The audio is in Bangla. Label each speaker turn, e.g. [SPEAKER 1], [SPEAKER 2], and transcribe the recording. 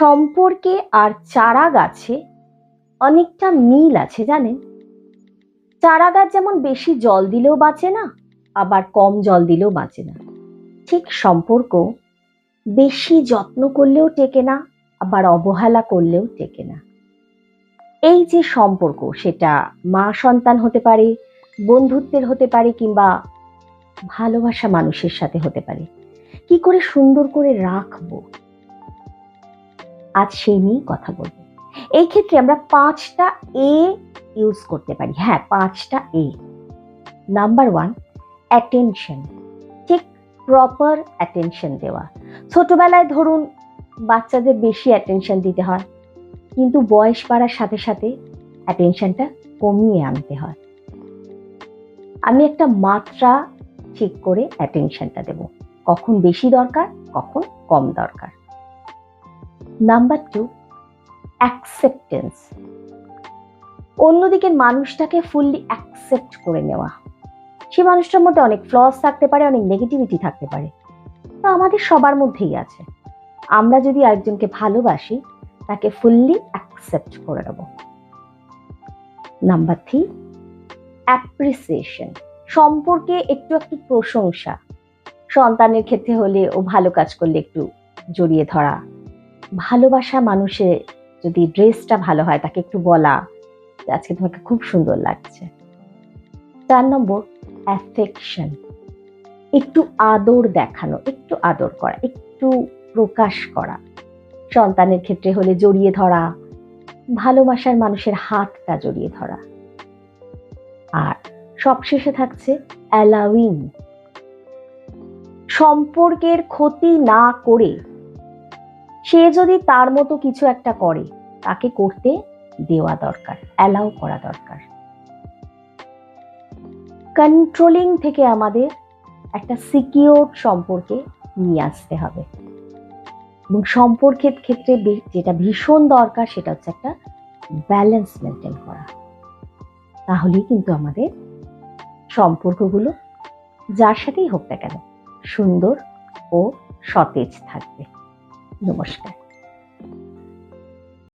[SPEAKER 1] সম্পর্কে আর চারা গাছে অনেকটা মিল আছে জানেন? চারা গাছ যেমন বেশি জল দিলেও বাঁচে না, আবার কম জল দিলেও বাঁচে না। ঠিক সম্পর্ক বেশি যত্ন করলেও টেকে না, আবার অবহেলা করলেও টেকে না। এই যে সম্পর্ক, সেটা মা সন্তান হতে পারে, বন্ধুত্বের হতে পারে, কিংবা ভালোবাসা মানুষের সাথে হতে পারে। কি করে সুন্দর করে রাখব? আজ সেই নিয়েই কথা বলব। এই ক্ষেত্রে আমরা পাঁচটা এ ইউজ করতে পারি। হ্যাঁ পাঁচটা এ নাম্বার ওয়ান অ্যাটেনশন ঠিক প্রপার অ্যাটেনশন দেওয়া। ছোটবেলায় ধরুন বাচ্চাদের বেশি অ্যাটেনশন দিতে হয়, কিন্তু বয়স বাড়ার সাথে সাথে অ্যাটেনশনটা কমিয়ে আনতে হয়। আমি একটা মাত্রা ঠিক করে অ্যাটেনশনটা দেব। কখন বেশি দরকার, কখন কম দরকার। নাম্বার টু অ্যাকসেপ্টেন্স অন্যদিকের মানুষটাকে ফুললি অ্যাকসেপ্ট করে নেওয়া। সে মানুষটার মধ্যে অনেক ফ্লস থাকতে পারে, অনেক নেগেটিভিটি থাকতে পারে। তা আমাদের সবার মধ্যেই আছে। আমরা যদি আরেকজনকে ভালোবাসি, তাকে ফুললি অ্যাকসেপ্ট করে নেব। নাম্বার থ্রি অ্যাপ্রিসিয়েশন সম্পর্কে একটু একটু প্রশংসা। সন্তানের ক্ষেত্রে হলে ও ভালো কাজ করলে একটু জড়িয়ে ধরা। ভালোবাসা মানুষের যদি ড্রেসটা ভালো হয়, তাকে একটু বলা। আজকে তোমাকে খুব সুন্দর লাগছে। চার নম্বর অ্যাফেকশন একটু আদর দেখানো, একটু আদর করা, একটু প্রকাশ করা। সন্তানের ক্ষেত্রে হলে জড়িয়ে ধরা, ভালোবাসার মানুষের হাতটা জড়িয়ে ধরা। আর সবশেষে থাকছে অ্যালাউইং সম্পর্কের ক্ষতি না করে সে যদি তার মতো কিছু একটা করে, তাকে করতে দেওয়া দরকার অ্যালাউ করা দরকার। কন্ট্রোলিং থেকে আমাদের একটা সিকিওর সম্পর্কে নিয়ে আসতে হবে। এবং সম্পর্কের ক্ষেত্রে যেটা ভীষণ দরকার সেটা হচ্ছে একটা ব্যালেন্স মেনটেন করা। তাহলেই কিন্তু আমাদের সম্পর্কগুলো যার সাথেই হোক না কেন সুন্দর ও সতেজ থাকবে। No, what?